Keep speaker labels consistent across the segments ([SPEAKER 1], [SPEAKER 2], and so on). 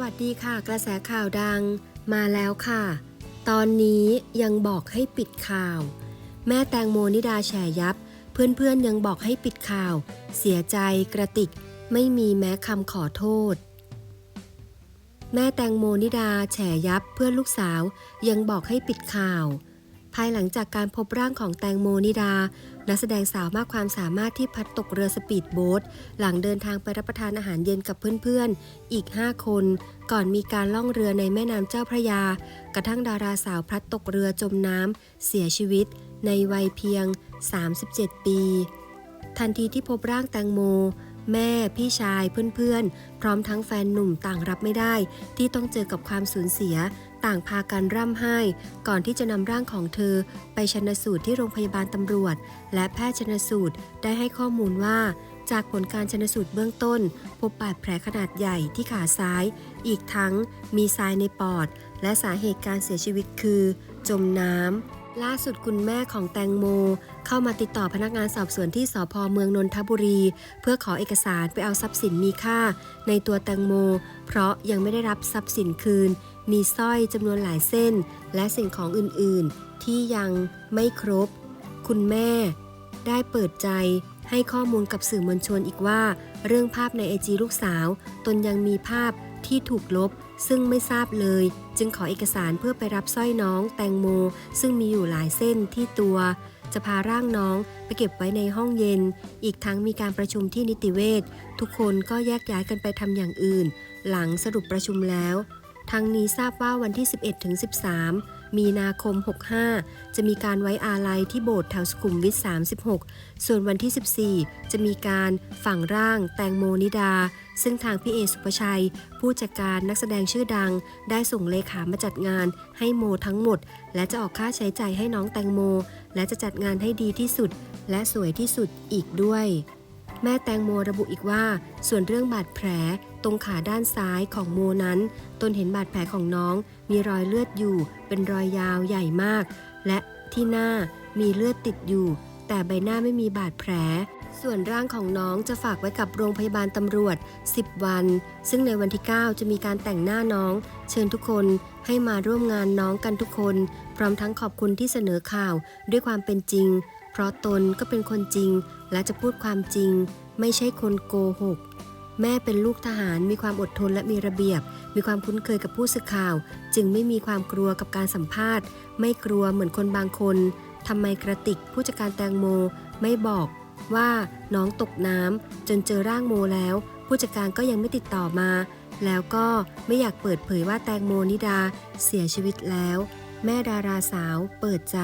[SPEAKER 1] วัสดีค่ะ กระแสข่าวดังมาแล้วค่ะ ตอนนี้ยังบอกให้ปิดข่าว แม่แตงโมนิดาแฉยับ เพื่อนๆยังบอกให้ปิดข่าว เสียใจกระติกไม่มีแม้คำขอโทษ แม่แตงโมนิดาแฉยับเพื่อนลูกสาวยังบอกให้ปิดข่าว ภายหลังจากการพบร่างของแตงโมนิดา นักแสดงสาวมากความสามารถที่พัดตกเรือสปีดโบ๊ทหลังเดินทางไปรับประทานอาหารเย็นกับเพื่อนๆ อีก 5 คน ก่อนมีการล่องเรือในแม่น้ำเจ้าพระยา กระทั่งดาราสาวพลัดตกเรือจมน้ำเสียชีวิต ในวัยเพียง 37 ปี ทันทีที่พบร่างแตงโม แม่ พี่ชายเพื่อนๆ พร้อมทั้งแฟนหนุ่มต่างรับไม่ได้ ที่ต้องเจอกับความสูญเสีย ต่างพากันร่ำไห้ ก่อนที่จะนำร่างของเธอ ไปชนสูตรที่โรงพยาบาลตำรวจ และแพทย์ชนสูตรได้ให้ข้อมูลว่าจากผลการชนสูตรเบื้องต้น พบบาดแผลขนาดใหญ่ที่ขาซ้าย อีกทั้งมีทรายในปอด และสาเหตุการเสียชีวิตคือ จมน้ำ ล่าสุดคุณแม่ของแตงโม เข้ามาติดต่อพนักงานสอบสวนที่สพเมืองนนทบุรี เพื่อขอเอกสารไปเอาทรัพย์สินมีค่า ในตัวแตงโม เพราะยังไม่ได้รับทรัพย์สินคืน มีสร้อยจำนวนหลายเส้น และสิ่งของอื่นๆ ที่ยังไม่ครบ คุณแม่ ได้เปิดใจให้ข้อมูลกับสื่อมวลชนอีกว่า เรื่องภาพในไอจีลูกสาว ตนยังมีภาพ ที่ถูกลบ ซึ่งไม่ทราบเลย จึงขอเอกสารเพื่อไปรับสร้อยน้องแตงโม ซึ่งมีอยู่หลายเส้นที่ตัว จะพาร่างน้องไปเก็บไว้ในห้องเย็น อีกทั้งมีการประชุมที่นิติเวชทุกคนก็แยกย้ายกันไปทำอย่างอื่น หลังสรุปประชุมแล้ว ทั้งนี้ทราบว่าวันที่ 11ถึง13 มีนาคม 65 จะมีการไว้อาลัยที่โบสถ์แถวสุขุมวิท 36 ส่วนวันที่ 14 จะมีการฝังร่างแตงโมนิดา ซึ่งทางพี่เอสุภชัย ผู้จัดการนักแสดงชื่อดัง ได้ส่งเลขามาจัดงานให้โมทั้งหมด และจะออกค่าใช้จ่ายให้น้องแตงโม และจะจัดงานให้ดีที่สุด และสวยที่สุดอีกด้วย แม่แตงโมระบุอีกว่า ส่วนเรื่องบาดแผลตรงขาด้านซ้ายของโมนั้น ตนเห็นบาดแผลของน้อง มีรอยเลือดอยู่ เป็นรอยยาวใหญ่มาก และที่หน้ามีเลือดติดอยู่ แต่ใบหน้าไม่มีบาดแผล ส่วนร่างของน้องจะฝากไว้กับโรงพยาบาลตำรวจ 10 วัน ซึ่งในวันที่ 9 จะมีการแต่งหน้าน้อง เชิญทุกคนให้มาร่วมงานน้องกันทุกคน พร้อมทั้งขอบคุณที่เสนอข่าวด้วยความเป็นจริง เพราะตนก็เป็นคนจริง และจะพูดความจริง ไม่ใช่คนโกหก แม่เป็นลูกทหารมีความอดทนและมีระเบียบ มีความคุ้นเคยกับผู้สื่อข่าว จึงไม่มีความกลัวกับการสัมภาษณ์ ไม่กลัวเหมือนคนบางคนทำไมกระติกผู้จัดการแตงโมไม่บอกว่าน้องตกน้ำจนเจอร่างโมแล้ว ผู้จัดการก็ยังไม่ติดต่อมา แล้วก็ไม่อยากเปิดเผยว่าแตงโมนิดาเสียชีวิตแล้ว แม่ดาราสาวเปิดใจ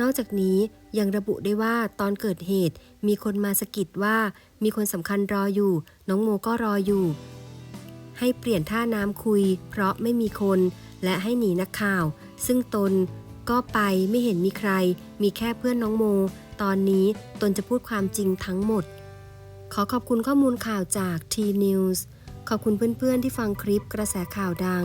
[SPEAKER 1] นอกจากนี้ยังระบุได้ว่าตอนเกิดเหตุมีคนมาสะกิดว่ามีคนสำคัญรออยู่ น้องโมก็รออยู่ ให้เปลี่ยนท่าน้ำคุย เพราะไม่มีคน และให้หนีนักข่าว ซึ่งตนก็ไปไม่เห็นมีใคร มีแค่เพื่อนน้องโม ตอนนี้ตนจะพูดความจริงทั้งหมด ขอขอบคุณข้อมูลข่าวจาก T News ขอบคุณเพื่อนๆที่ฟังคลิปกระแสข่าวดัง